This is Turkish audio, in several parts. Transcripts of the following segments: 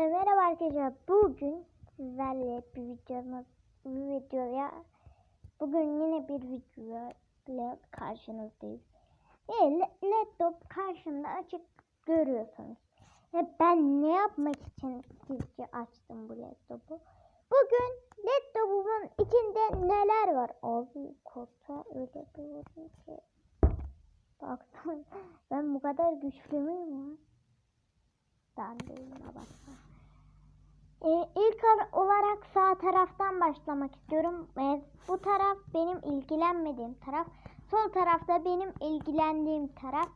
Hepinize merhaba arkadaşlar. Bugün sizlerle bir videomuz, bir videoya bugün yine bir videoyla karşınızdayız. Ve laptop karşımda açık görüyorsunuz. Ve ben ne yapmak için sizce açtım bu laptopu? Bugün laptopumun içinde neler var? Abi kota öyle bir vurdum ki. Baktım ben bu kadar güçlü müyüm ya? Dandırma bakma. Ee, ilk ar- olarak sağ taraftan başlamak istiyorum. Ee, bu taraf benim ilgilenmediğim taraf. Sol tarafta benim ilgilendiğim taraf.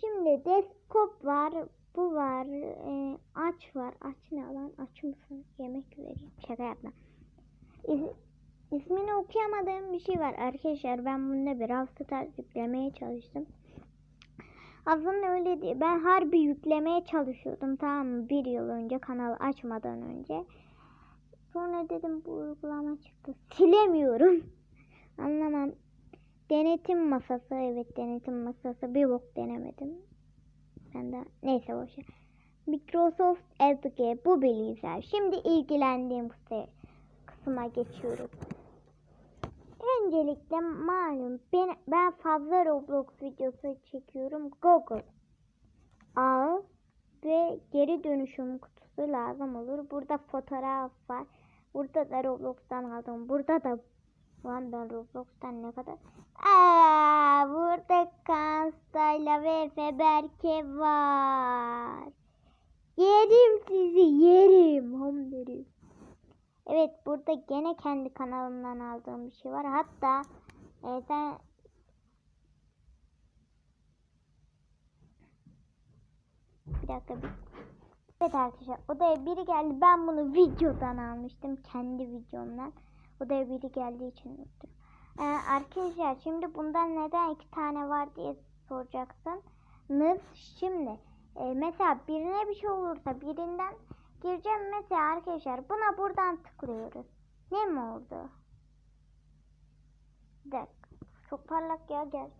Şimdi desktop var. Bu var. ee, aç var. Aç ne lan? Aç mısın? Yemek vereyim. Şaka yapma. İs- ismini okuyamadığım bir şey var. Arkadaşlar ben bunda bir hafta yüklemeye çalıştım. Aslında öyle değil. Ben harbi yüklemeye çalışıyordum tamam mı? Bir yıl önce kanalı açmadan önce. Sonra dedim bu uygulama çıktı. Silemiyorum. Anlamam. Denetim masası. Evet denetim masası. Bir bok denemedim. Ben de neyse boşver. Microsoft Edge bu bilgisayar. Şimdi ilgilendiğim kısma geçiyoruz. Öncelikle malum ben, ben fazla Roblox videosu çekiyorum. Google al ve geri dönüşüm kutusu lazım olur. Burada fotoğraf var. Burada da Roblox'tan aldım. Burada da Lan ben Roblox'tan ne kadar? Aa, burada Kanstayla ve Efe Berke var. Yerim sizi yerim. Hom. Evet burada gene kendi kanalımdan aldığım bir şey var. Hatta e, sen bir dakika bir Evet arkadaşlar odaya biri geldi. Ben bunu videodan almıştım. Kendi videomdan. Odaya biri geldiği için unuttum. Ee, arkadaşlar şimdi bundan neden iki tane var diye soracaksınız. Şimdi e, mesela birine bir şey olursa birinden gireceğim mesela arkadaşlar buna buradan tıklıyoruz. Ne mi oldu? Bir. Çok parlak ya gel.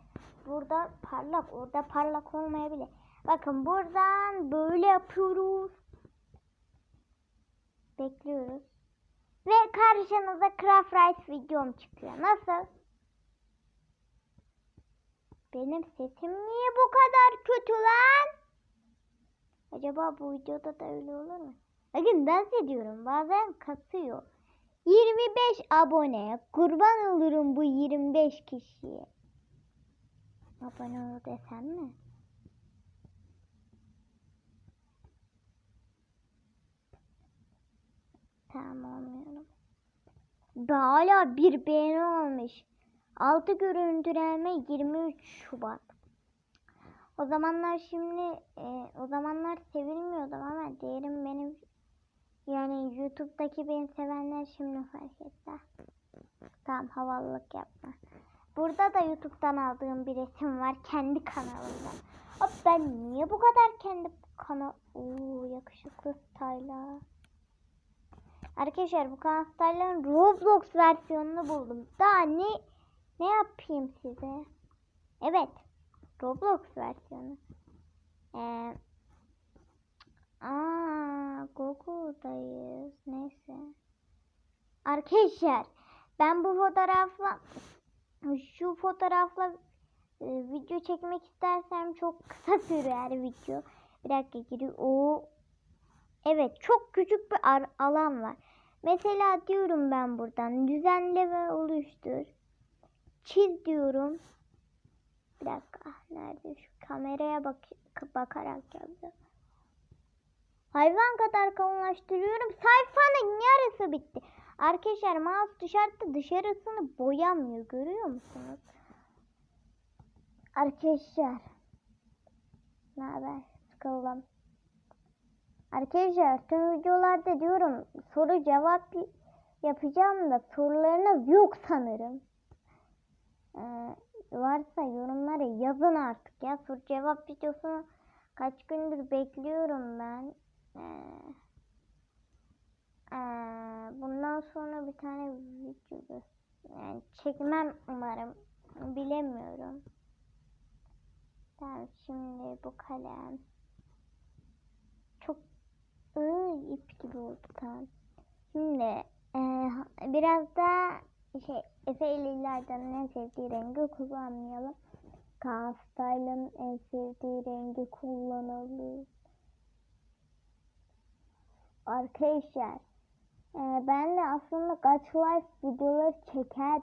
Burada parlak orada parlak olmayabilir. Bakın buradan böyle yapıyoruz. Bekliyoruz. Ve karşınıza Craft Rice videom çıkıyor. Nasıl? Benim sesim niye bu kadar kötü lan? Acaba bu videoda da öyle olur mu? Bakın dans ediyorum. Bazen kasıyor. 25 abone. Kurban olurum bu 25 kişiye. Abone ol desem mi? Tamam olmuyorum. Hala bir beğeni olmuş. Altı görüntüleme 23 Şubat. O zamanlar şimdi e, o zamanlar sevilmiyordum ama değerim benim yani YouTube'daki beni sevenler şimdi fark etti. Tamam havalılık yapma. Burada da YouTube'dan aldığım bir resim var kendi kanalımdan. Hop ben niye bu kadar kendi kanal... Oo yakışıklı style'a. Arkadaşlar bu kanalların Roblox versiyonunu buldum. Daha ne ne yapayım size? Evet. Roblox versiyonu. Ee, aa, Google'dayız. Neyse. Arkadaşlar ben bu fotoğrafla şu fotoğrafla e, video çekmek istersem çok kısa sürer video. Bir dakika giriyor. O Evet çok küçük bir alan var. Mesela diyorum ben buradan düzenle ve oluştur. Çiz diyorum. Bir dakika. Nerede şu kameraya bak bakarak yapacağım. Hayvan kadar kalınlaştırıyorum. Sayfanın yarısı bitti. Arkadaşlar mouse dışarıda dışarısını boyamıyor. Görüyor musunuz? Arkadaşlar. Ne haber? Sıkıldım. Arkadaşlar tüm videolarda diyorum soru cevap yapacağım da sorularınız yok sanırım. Ee, varsa yorumlara yazın artık ya. Soru cevap videosunu kaç gündür bekliyorum ben. Ee, ee, bundan sonra bir tane video yani çekmem umarım. Bilemiyorum. Tamam şimdi bu kalem. Çok Iy, ip gibi oldu tamam. Şimdi e, biraz da şey Efe ile İlayda'nın en sevdiği rengi kullanmayalım. Kaan Style'ın en sevdiği rengi kullanalım. Arkadaşlar e, ben de aslında kaç life videoları çeker